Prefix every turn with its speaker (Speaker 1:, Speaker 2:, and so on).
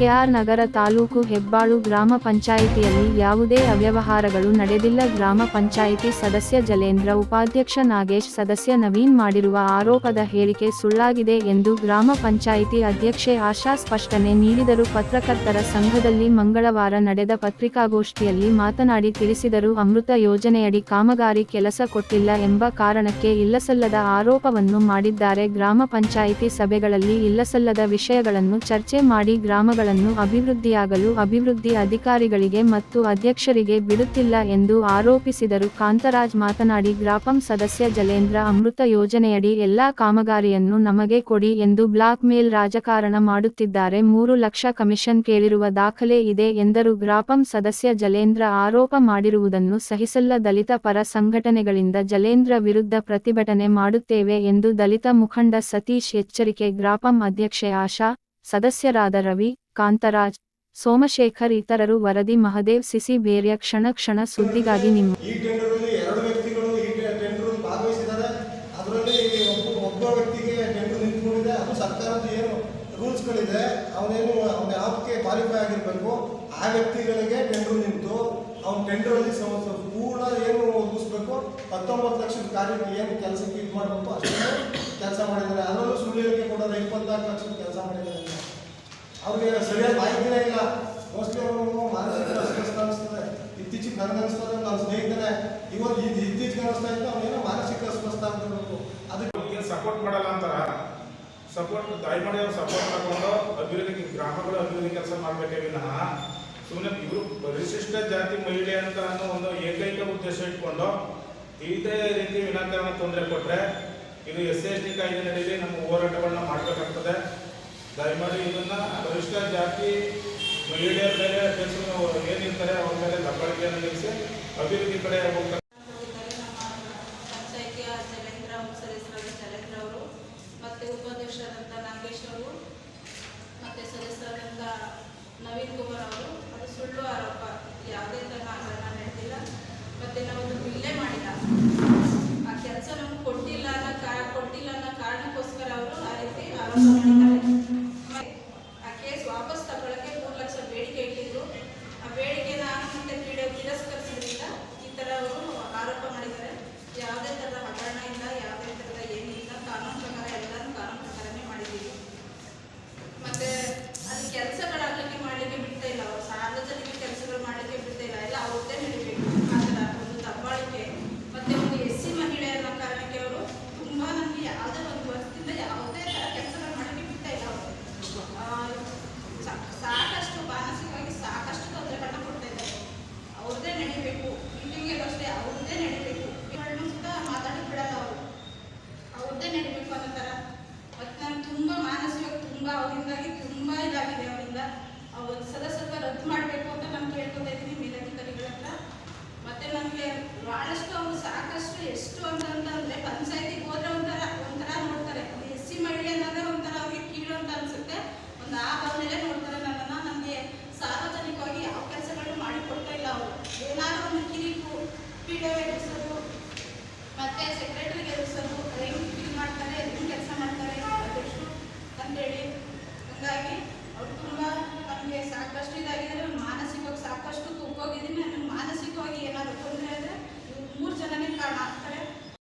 Speaker 1: K R ನಗರ ತಾಲೂಕು ಹೆಬ್ಬಾಳು ಗ್ರಾಮ ಪಂಚಾಯಿತಿಯಲ್ಲಿ ಯಾವುದೇ ಅವ್ಯವಹಾರಗಳು ನಡೆದಿಲ್ಲ. ಗ್ರಾಮ ಪಂಚಾಯಿತಿ ಸದಸ್ಯ ಜಲೇಂದ್ರ ಉಪಾಧ್ಯಕ್ಷ ನಾಗೇಶ್ ಸದಸ್ಯ ನವೀನ್ ಮಾಡಿರುವ ಆರೋಪದ ಹೇಳಿಕೆ ಸುಳ್ಳಾಗಿದೆ ಎಂದು ಗ್ರಾಮ ಪಂಚಾಯಿತಿ ಅಧ್ಯಕ್ಷೆ ಆಶಾ ಸ್ಪಷ್ಟನೆ ನೀಡಿದರು. ಪತ್ರಕರ್ತರ ಸಂಘದಲ್ಲಿ ಮಂಗಳವಾರ ನಡೆದ ಪತ್ರಿಕಾಗೋಷ್ಠಿಯಲ್ಲಿ ಮಾತನಾಡಿ ತಿಳಿಸಿದರು, ಅಮೃತ ಯೋಜನೆಯಡಿ ಕಾಮಗಾರಿ ಕೆಲಸ ಕೊಟ್ಟಿಲ್ಲ ಎಂಬ ಕಾರಣಕ್ಕೆ ಇಲ್ಲಸಲ್ಲದ ಆರೋಪವನ್ನು ಮಾಡಿದ್ದಾರೆ. ಗ್ರಾಮ ಪಂಚಾಯಿತಿ ಸಭೆಗಳಲ್ಲಿ ಇಲ್ಲಸಲ್ಲದ ವಿಷಯಗಳನ್ನು ಚರ್ಚೆ ಮಾಡಿ ಗ್ರಾಮಗಳನ್ನು ಅಭಿವೃದ್ಧಿಯಾಗಲು ಅಭಿವೃದ್ಧಿ ಅಧಿಕಾರಿಗಳಿಗೆ ಮತ್ತು ಅಧ್ಯಕ್ಷರಿಗೆ ಬಿಡುತ್ತಿಲ್ಲ ಎಂದು ಆರೋಪಿಸಿದರು. ಕಾಂತರಾಜ್ ಮಾತನಾಡಿ, ಗ್ರಾಪಂ ಸದಸ್ಯ ಜಲೇಂದ್ರ ಅಮೃತ ಯೋಜನೆಯಡಿ ಎಲ್ಲಾ ಕಾಮಗಾರಿಯನ್ನು ನಮಗೆ ಕೊಡಿ ಎಂದು ಬ್ಲಾಕ್ ಮೇಲ್ ರಾಜಕಾರಣ ಮಾಡುತ್ತಿದ್ದಾರೆ. ಮೂರು ಲಕ್ಷ ಕಮಿಷನ್ ಕೇಳಿರುವ ದಾಖಲೆ ಇದೆ ಎಂದರು. ಗ್ರಾಪಂ ಸದಸ್ಯ ಜಲೇಂದ್ರ ಆರೋಪ ಮಾಡಿರುವುದನ್ನು ಸಹಿಸಲ್ಲ. ದಲಿತ ಪರ ಸಂಘಟನೆಗಳಿಂದ ಜಲೇಂದ್ರ ವಿರುದ್ಧ ಪ್ರತಿಭಟನೆ ಮಾಡುತ್ತೇವೆ ಎಂದು ದಲಿತ ಮುಖಂಡ ಸತೀಶ್ ಎಚ್ಚರಿಕೆ. ಗ್ರಾಪಂ ಅಧ್ಯಕ್ಷೆ ಆಶಾ, ಸದಸ್ಯರಾದ ರವಿ ಕಾಂತರಾಜ್, ಸೋಮಶೇಖರ್ ಇತರರು ವರದಿ, ಮಹದೇವ್, ಸಿಸಿ ಬೇರ್ಯ ಕ್ಷಣ ಕ್ಷಣ ಸುದ್ದಿಗಾಗಿ ನಿಮ್ಮ
Speaker 2: ಕೆಲಸಕ್ಕೆ ಇದು ಮಾಡಬೇಕು? ಅಷ್ಟೇ ಕೆಲಸ ಮಾಡಿದ್ದಾರೆ. ಅದರಲ್ಲೂ ಇಪ್ಪತ್ನಾಲ್ಕು ಲಕ್ಷದ ಕೆಲಸ ಮಾಡಿದ್ದಾರೆ. ಅವ್ರಿಗೆ ಸರಿಯಾದ ಮಾಹಿತಿನೇ ಇಲ್ಲ. ಮೋಸ್ಟ್ಲಿ ಅವರು ಮಾನಸಿಕ ಅಸ್ವಸ್ಥ ಅನಿಸ್ತದೆ ಇತ್ತೀಚೆಗೆ ನನಗೆ ಅನಿಸ್ತದೆ ನನ್ನ ಸ್ನೇಹಿತನೇ. ಇವತ್ತು ಇದು ಇತ್ತೀಚೆಗೆ ಅನಿಸ್ತಾ ಇತ್ತು ಅವನೇನೋ ಮಾನಸಿಕ ಅಸ್ವಸ್ಥ ಆಗಿರಬೇಕು ಅದಕ್ಕೆ
Speaker 3: ಸಪೋರ್ಟ್ ಮಾಡಲ್ಲ ಅಂತಾರ? ಸಪೋರ್ಟ್ ದಯಮಾಡಿ ಅವ್ರು ಸಪೋರ್ಟ್ ಮಾಡಿಕೊಂಡು ಅಭಿವೃದ್ಧಿ, ಗ್ರಾಮಗಳು ಅಭಿವೃದ್ಧಿ ಕೆಲಸ ಮಾಡಬೇಕೇ ವಿನಃ ಸುಮ್ಮನೆ ಇವರು ಪರಿಶಿಷ್ಟ ಜಾತಿ ಮಹಿಳೆ ಅಂತ ಅನ್ನೋ ಒಂದು ಏಕೈಕ ಉದ್ದೇಶ ಇಟ್ಕೊಂಡು ಇದೇ ರೀತಿ ವಿನಾಕಾರಣ ತೊಂದರೆ ಕೊಟ್ಟರೆ ಇದು ಎಸ್ ಎಸ್ ಟಿ ಕಾಯ್ದೆ ನಡೀಲಿ ನಮ್ಮ ಹೋರಾಟಗಳನ್ನ ಮಾಡಬೇಕಾಗ್ತದೆ. ದಯಮಾಡಿ ಇದನ್ನ ಪರಿಶಿಷ್ಟ ಜಾತಿ, ಮಹಿಳೆಯರ ಮೇಲೆ ಕೆಲಸ ಏನಿರ್ತಾರೆ ಅವ್ರ ಮೇಲೆ ದಬ್ಬಳಿಕೆಯನ್ನು ನಿಲ್ಲಿಸಿ ಅಭಿವೃದ್ಧಿ ಕಡೆ ಹೋಗ್ತಾರೆ
Speaker 4: ಅವರು ಮತ್ತು ಸದಸ್ಯರಾದಂಥ ನವೀನ್ ಕುಮಾರ್ ಅವರು, ಅದು ಸುಳ್ಳು ಆರೋಪ. ಯಾವುದೇ ತರಹ ಹಗರಣ ನಡೆದಿಲ್ಲ. ಮತ್ತು ನಾವು ಅದು ಬಿಲ್ಲೇ ಮಾಡಿಲ್ಲ. ಆ ಕೆಲಸ ಕೊಟ್ಟಿಲ್ಲ ಅನ್ನೋ ಕಾ, ಕೊಟ್ಟಿಲ್ಲ ಕಾರಣಕ್ಕೋಸ್ಕರ ಅವರು ಆ ರೀತಿ ಆರೋಪ ಮಾಡಿದ್ದಾರೆ ಮತ್ತೆ ಆ ಕೇಸ್ ವಾಪಸ್ ತಗೊಳ್ಳೋಕ್ಕೆ ಮೂರು ಲಕ್ಷ ಬೇಡಿಕೆ ಇಟ್ಟಿದ್ರು ಆ ಬೇಡಿಕೆನ ಮತ್ತೆ ತಿರ- ತಿರಸ್ಕರಿಸಿದ್ರಿಂದ ಈ ಥರ ಅವರು ಆರೋಪ ಮಾಡಿದ್ದಾರೆ ಯಾವುದೇ ಥರದ ಹಗರಣ ಇಲ್ಲ ಯಾವುದೇ ಥರದ ಏನಿಲ್ಲ ಕಾನೂನು ಪ್ರಕಾರ ಎಲ್ಲರೂ ಕಾನೂನು ಪ್ರಕಾರನೇ ಮಾಡಿದ್ದೀವಿ ಮತ್ತೆ ಅದು ಕೆಲಸಗಳಾಗಲಿಕ್ಕೆ ಮಾಡಲಿಕ್ಕೆ ಬಿಡ್ತಾ ಇಲ್ಲ ಅವರು ಸಾರ್ವಜನಿಕ ಕೆಲಸಗಳು ಮಾಡಲಿಕ್ಕೆ ಬಿಡ್ತಾ ಇಲ್ಲ ಎಲ್ಲ ಅವ್ರದ್ದೇ ನಡಿಬೇಕು ಆ ಥರ ಒಂದು ದಬ್ಬಾಳಿಕೆ ಮತ್ತೆ ಒಂದು ಎಸ್ ಸಿ ಮಹಿಳೆ ಅನ್ನೋ ಕಾರಣಕ್ಕೆ ಅವರು ತುಂಬ ನಮಗೆ ಯಾವುದೇ ಒಂದು ವರ್ಷದಿಂದ ಯಾವುದೇ ಥರ ಕೆಲಸಗಳು ಮಾಡಲಿಕ್ಕೆ ಬಿಡ್ತಾ ಇಲ್ಲ ಅವರು ಆ, ಸಾ- ಸಾಕಷ್ಟು ಮಾನಸಿಕವಾಗಿ ಸಾಕಷ್ಟು ತೊಂದರೆಗಳನ್ನ ಕೊಡ್ತಾ ಇದ್ದಾರೆ ಅವ್ರದ್ದೇ ನಡಿಬೇಕು ಮೀಟಿಂಗ್ ಅಷ್ಟೇ ಅವ್ರದ್ದೇ ನಡಿಬೇಕು ಇವುಗಳನ್ನು ಸುತ್ತ ಮಾತಾಡೋಕೆ ಬಿಡಲ್ಲ ಅವರು ಅವ್ರದ್ದೇ ನಡಿಬೇಕು ಅನ್ನೋ ಥರ ಮತ್ತು ನಾನು ತುಂಬ ಮಾನಸಿಕವಾಗಿ ತುಂಬ ಅವರಿಂದಾಗಿ ತುಂಬ ಇದಾಗಿದೆ ಅವರಿಂದ. ಅವ್ರ ಸದಸ್ಯತ್ವ ರದ್ದು ಮಾಡಬೇಕು ಅಂತ ನಾನು ಕೇಳ್ಕೊತಾ ಇದ್ದೀನಿ ಮೇಲಧಿಕಾರಿಗಳ ಹತ್ರ ಮತ್ತು ನನಗೆ ಭಾಳಷ್ಟು ಅವರು ಸಾಕಷ್ಟು ಎಷ್ಟು ಅಂತಂದ್ರೆ